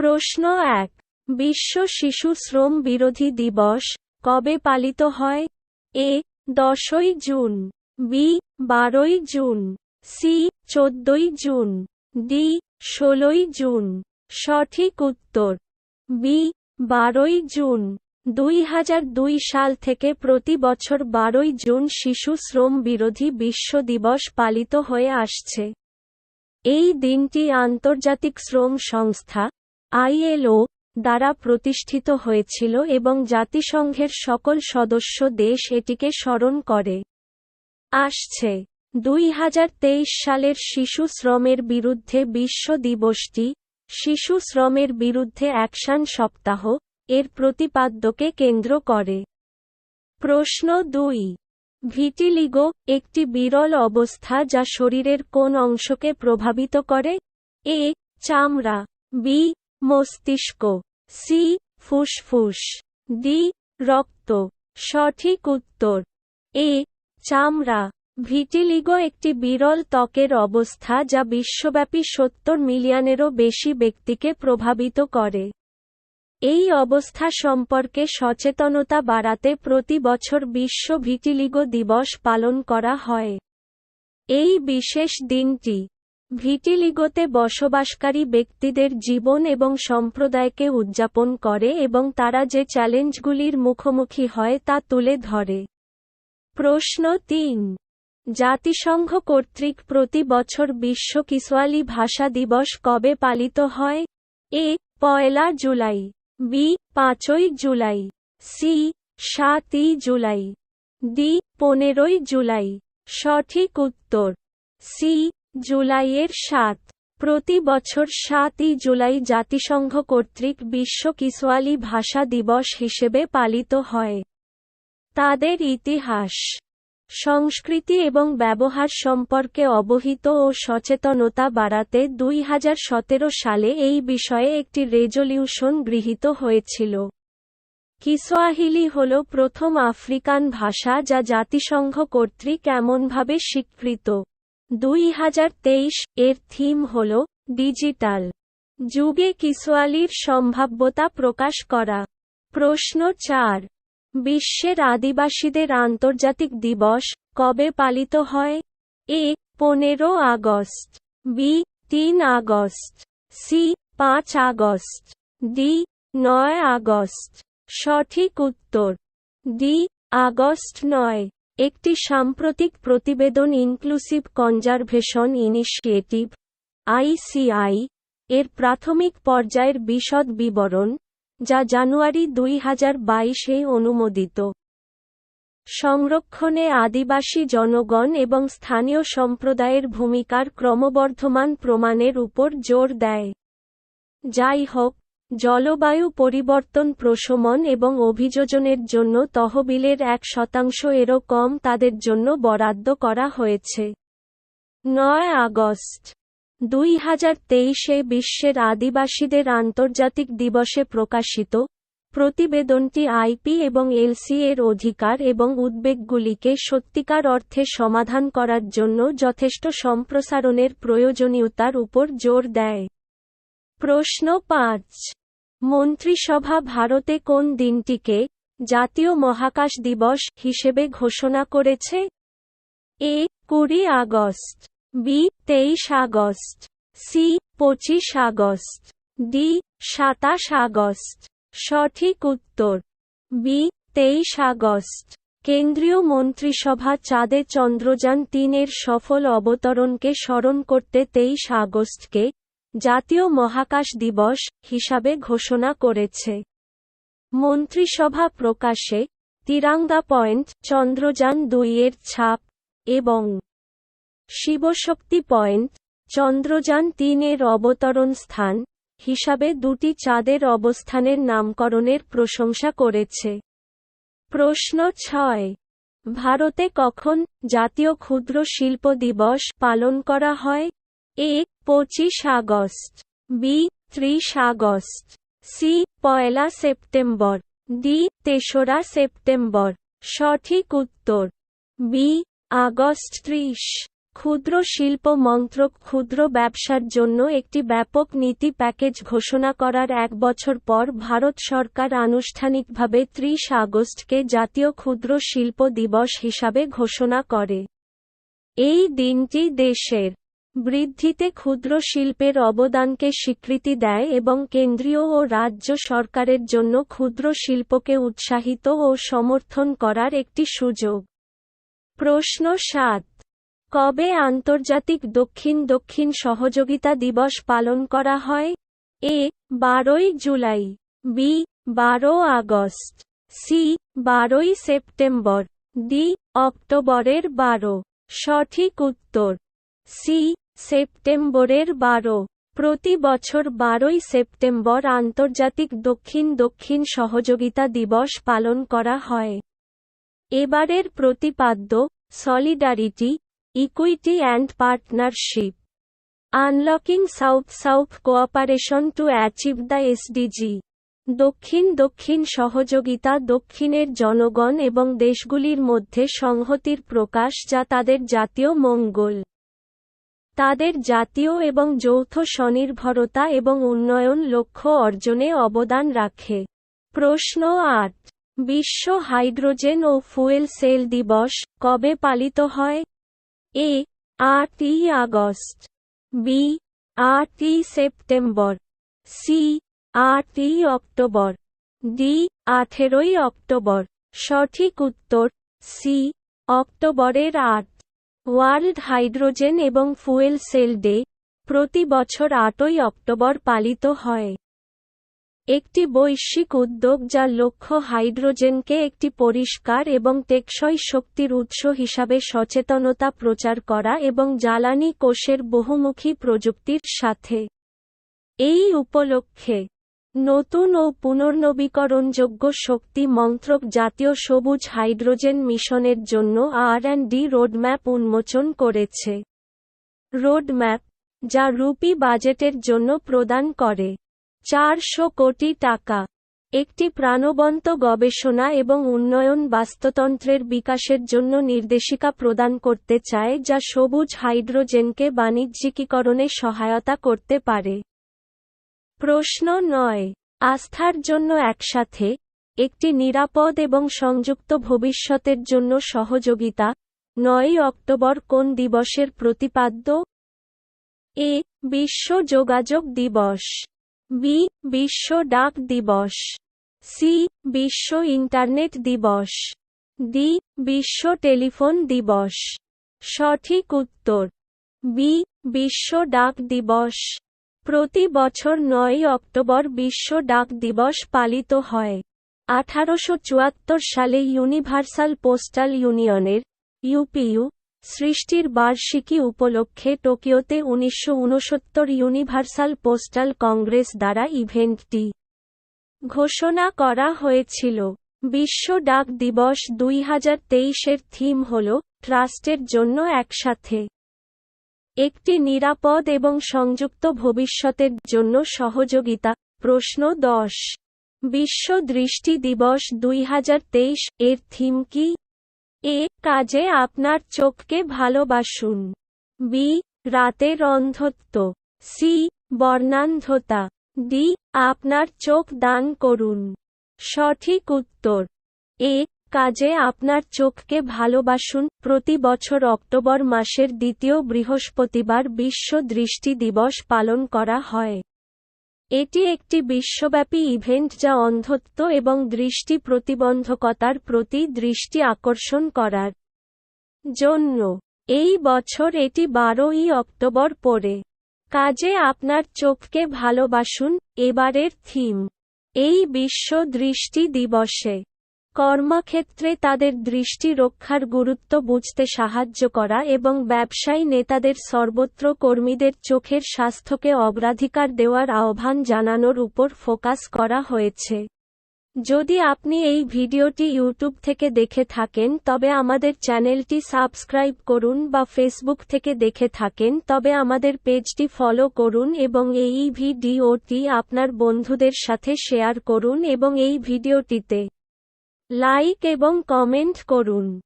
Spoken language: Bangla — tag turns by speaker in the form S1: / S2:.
S1: প্রশ্ন এক। বিশ্ব শিশু শ্রম বিরোধী দিবস কবে পালিত হয়? এ, দশই জুন, বি, বারোই জুন, সি, চোদ্দই জুন, ডি, ষোলোই জুন। সঠিক উত্তর, বি, বারোই জুন, দুই হাজার দুই সাল থেকে প্রতি বছর বারোই জুন শিশু শ্রম বিরোধী বিশ্ব দিবস পালিত হয়ে আসছে। এই দিনটি আন্তর্জাতিক শ্রম সংস্থা আইএলও দ্বারা প্রতিষ্ঠিত হয়েছিল এবং জাতিসংঘের সকল সদস্য দেশ এটিকে স্মরণ করে। আসছে দুই হাজার তেইশ সালের শিশু শ্রমের বিরুদ্ধে বিশ্ব দিবসটি, শিশু শ্রমের বিরুদ্ধে অ্যাকশন সপ্তাহ, এর প্রতিপাদ্যকে কেন্দ্র করে। প্রশ্ন দুই, ভিটিলিগো একটি বিরল অবস্থা যা শরীরের কোন অংশকে প্রভাবিত করে? এ, চামড়া, বি মস্তিষ্ক। সি ফুসফুস। ডি রক্ত। সঠিক উত্তর। এ চামড়া। ভিটিলিগো একটি বিরল ত্বকের অবস্থা যা বিশ্বব্যাপী সত্তর মিলিয়নেরও বেশি ব্যক্তিকে প্রভাবিত করে। এই অবস্থা সম্পর্কে সচেতনতা বাড়াতে প্রতি বছর বিশ্ব ভিটিলিগো দিবস পালন করা হয়। এই বিশেষ দিনটি ভিটিলিগোতে বসবাসকারী ব্যক্তিদের জীবন এবং সম্প্রদায়কে উদযাপন করে এবং তারা যে চ্যালেঞ্জগুলির মুখোমুখি হয় তা তুলে ধরে। প্রশ্ন তিন। জাতিসংঘ কর্তৃক প্রতি বছর বিশ্ব কিসওয়ালি ভাষা দিবস কবে পালিত হয়? এ, পয়লা জুলাই, বি, পাঁচই জুলাই, সি, সাতই জুলাই, ডি, পনেরোই জুলাই, সঠিক উত্তর, সি জুলাইয়ের সাত। প্রতি বছর সাতই জুলাই জাতিসংঘ কর্তৃক বিশ্ব কিসওয়ালি ভাষা দিবস হিসেবে পালিত হয়। তাদের ইতিহাস, সংস্কৃতি এবং ব্যবহার সম্পর্কে অবহিত ও সচেতনতা বাড়াতে দুই হাজার সতেরো সালে এই বিষয়ে একটি রেজলিউশন গৃহীত হয়েছিল। কিসোয়াহিলি হল প্রথম আফ্রিকান ভাষা যা জাতিসংঘ কর্তৃক এমনভাবে স্বীকৃত। দুই হাজার তেইশ এর থিম হল ডিজিটাল। যুগে কিসোয়ালির সম্ভাব্যতা প্রকাশ করা। প্রশ্ন চার। বিশ্বের আদিবাসীদের আন্তর্জাতিক দিবস কবে পালিত হয়? এ, পনেরো আগস্ট। বি, তিন আগস্ট। সি, পাঁচ আগস্ট। ডি, নয় আগস্ট। সঠিক উত্তর। ডি, আগস্ট নয়। একটি সাম্প্রতিক প্রতিবেদন ইনক্লুসিভ কনজারভেশন ইনিশিয়েটিভ আইসিআই এর প্রাথমিক পর্যায়ের বিশদ বিবরণ, যা জানুয়ারি দুই হাজার বাইশে অনুমোদিত। সংরক্ষণে আদিবাসী জনগণ এবং স্থানীয় সম্প্রদায়ের ভূমিকার ক্রমবর্ধমান প্রমাণের উপর জোর দেয়। যাই হোক জলবায়ু পরিবর্তন প্রশমন এবং অভিযোজনের জন্য তহবিলের এক শতাংশ এরও কম তাদের জন্য বরাদ্দ করা হয়েছে। নয় আগস্ট দুই হাজার তেইশে বিশ্বের আদিবাসীদের আন্তর্জাতিক দিবসে প্রকাশিত প্রতিবেদনটি আইপি এবং এলসি এর অধিকার এবং উদ্বেগগুলিকে সত্যিকার অর্থে সমাধান করার জন্য যথেষ্ট সম্প্রসারণের প্রয়োজনীয়তার উপর জোর দেয়। প্রশ্ন পাঁচ মন্ত্রিসভা ভারতে কোন দিনটিকে জাতীয় মহাকাশ দিবস হিসেবে ঘোষণা করেছে? এ, কুড়ি আগস্ট, বি, তেইশ আগস্ট, সি, পঁচিশ আগস্ট, ডি, সাতাশ আগস্ট। সঠিক উত্তর, বি, তেইশ আগস্ট। কেন্দ্রীয় মন্ত্রিসভা চাঁদে চন্দ্রযান তিনের সফল অবতরণকে স্মরণ করতে তেইশ আগস্টকে জাতীয় মহাকাশ দিবস হিসাবে ঘোষণা করেছে। মন্ত্রিসভা প্রকাশে তিরাঙ্গা পয়েন্ট চন্দ্রযান দুইয়ের ছাপ এবং শিবশক্তি পয়েন্ট চন্দ্রযান তিনের অবতরণ স্থান হিসাবে দুটি চাঁদের অবস্থানের নামকরণের প্রশংসা করেছে। প্রশ্ন ছয়, ভারতে কখন জাতীয় ক্ষুদ্র শিল্প দিবস পালন করা হয়? এ, পঁচিশ আগস্ট, বি, ত্রিশ আগস্ট, সি, পয়লা সেপ্টেম্বর, ডি, তেসরা সেপ্টেম্বর, সঠিক উত্তর, বি, আগস্ট ত্রিশ। ক্ষুদ্র শিল্প মন্ত্রক ক্ষুদ্র ব্যবসার জন্য একটি ব্যাপক নীতি প্যাকেজ ঘোষণা করার এক বছর পর ভারত সরকার আনুষ্ঠানিকভাবে ত্রিশ আগস্টকে জাতীয় ক্ষুদ্র শিল্প দিবস হিসাবে ঘোষণা করে। এই দিনটি দেশের বৃদ্ধিতে ক্ষুদ্র শিল্পের অবদানকে স্বীকৃতি দেয় এবং কেন্দ্রীয় ও রাজ্য সরকারের জন্য ক্ষুদ্র শিল্পকে উৎসাহিত ও সমর্থন করার একটি সুযোগ। প্রশ্ন সাত। কবে আন্তর্জাতিক দক্ষিণ দক্ষিণ সহযোগিতা দিবস পালন করা হয়? এ, বারোই জুলাই, বি, বারো আগস্ট, সি, বারোই সেপ্টেম্বর, ডি, অক্টোবরের বারো। সঠিক উত্তর। সি, সেপ্টেম্বরের বারো। প্রতি বছর বারোই সেপ্টেম্বর আন্তর্জাতিক দক্ষিণ দক্ষিণ সহযোগিতা দিবস পালন করা হয়। এবারের প্রতিপাদ্য solidarity equity and partnership unlocking south south cooperation to achieve the SDG দক্ষিণ দক্ষিণ সহযোগিতা দক্ষিণের জনগণ এবং দেশগুলির মধ্যে সংহতির প্রকাশ যা তাদের জাতীয় মঙ্গল। তাদের জাতীয় এবং যৌথ স্বনির্ভরতা এবং উন্নয়ন লক্ষ্য অর্জনে অবদান রাখে। প্রশ্ন আট, বিশ্ব হাইড্রোজেন ও ফুয়েল সেল দিবস কবে পালিত হয়? এ, আটই আগস্ট, বি, আটই সেপ্টেম্বর, সি, আটই অক্টোবর, ডি, আঠেরোই অক্টোবর। সঠিক উত্তর, সি, অক্টোবরের আট। ওয়ার্ল্ড হাইড্রোজেন এবং ফুয়েল সেল ডে প্রতি বছর আটই অক্টোবর পালিত হয়। একটি বৈশ্বিক উদ্যোগ যার লক্ষ্য হাইড্রোজেনকে একটি পরিষ্কার এবং টেকসই শক্তির উৎস হিসাবে সচেতনতা প্রচার করা এবং জ্বালানি কোষের বহুমুখী প্রযুক্তির সাথে। এই উপলক্ষে নতুন ও পুনর্নবীকরণযোগ্য শক্তি মন্ত্রক জাতীয় সবুজ হাইড্রোজেন মিশনের জন্য আর অ্যান্ড ডি রোডম্যাপ উন্মোচন করেছে। রোডম্যাপ, যা রুপি বাজেটের জন্য প্রদান করে। চারশো কোটি টাকা। একটি প্রাণবন্ত গবেষণা এবং উন্নয়ন বাস্তুতন্ত্রের বিকাশের জন্য নির্দেশিকা প্রদান করতে চায়, যা সবুজ হাইড্রোজেনকে বাণিজ্যিকীকরণে সহায়তা করতে পারে। প্রশ্ন নয়। আস্থার জন্য একসাথে, একটি নিরাপদ এবং সংযুক্ত ভবিষ্যতের জন্য সহযোগিতা নয় অক্টোবর কোন দিবসের প্রতিপাদ্য? এ, বিশ্ব যোগাযোগ দিবস। বি, বিশ্ব ডাক দিবস। সি, বিশ্ব ইন্টারনেট দিবস। ডি, বিশ্ব টেলিফোন দিবস। সঠিক উত্তর। বি, বিশ্ব ডাক দিবস। প্রতি বছর নয় অক্টোবর বিশ্ব ডাক দিবস পালিত হয়। আঠারোশ চুয়াত্তর সালে ইউনিভার্সাল পোস্টাল ইউনিয়নের, ইউপিইউ, সৃষ্টির বার্ষিকী উপলক্ষে টোকিওতে উনিশশো উনসত্তর ইউনিভার্সাল পোস্টাল কংগ্রেস দ্বারা ইভেন্টটি ঘোষণা করা হয়েছিল। বিশ্ব ডাক দিবস দুই হাজার থিম হল ট্রাস্টের জন্য একসাথে। একটি নিরাপদ এবং সংযুক্ত ভবিষ্যতের জন্য সহযোগিতা, প্রশ্ন দশ। বিশ্ব দৃষ্টি দিবস দুই হাজার তেইশ এর থিম কি? এ, কাজে আপনার চোখকে ভালোবাসুন। বি, রাতের অন্ধত্ব। সি, বর্ণান্ধতা। ডি, আপনার চোখ দান করুন। সঠিক উত্তর। এ কাজে আপনার চোখকে ভালোবাসুন। প্রতি বছর অক্টোবর মাসের দ্বিতীয় বৃহস্পতিবার বিশ্ব দৃষ্টি দিবস পালন করা হয়। এটি একটি বিশ্বব্যাপী ইভেন্ট যা অন্ধত্ব এবং দৃষ্টি প্রতিবন্ধকতার প্রতি দৃষ্টি আকর্ষণ করার জন্য। এই বছর এটি বারোই অক্টোবর পড়ে। কাজে আপনার চোখকে ভালোবাসুন। এবারের থিম, এই বিশ্ব দৃষ্টি দিবসে। কর্মক্ষেত্রে তাদের দৃষ্টি রক্ষার গুরুত্ব বুঝতে সাহায্য করা এবং ব্যবসায়ী নেতাদের সর্বত্র কর্মীদের চোখের স্বাস্থ্যকে অগ্রাধিকার দেওয়ার আহ্বান জানানোর উপর ফোকাস করা হয়েছে। যদি আপনি এই ভিডিওটি ইউটিউব থেকে দেখে থাকেন, তবে আমাদের চ্যানেলটি সাবস্ক্রাইব করুন বা ফেসবুক থেকে দেখে থাকেন, তবে আমাদের পেজটি ফলো করুন এবং এই ভিডিওটি আপনার বন্ধুদের সাথে শেয়ার করুন এবং এই ভিডিওটিতে লাইক এবং কমেন্ট করুন।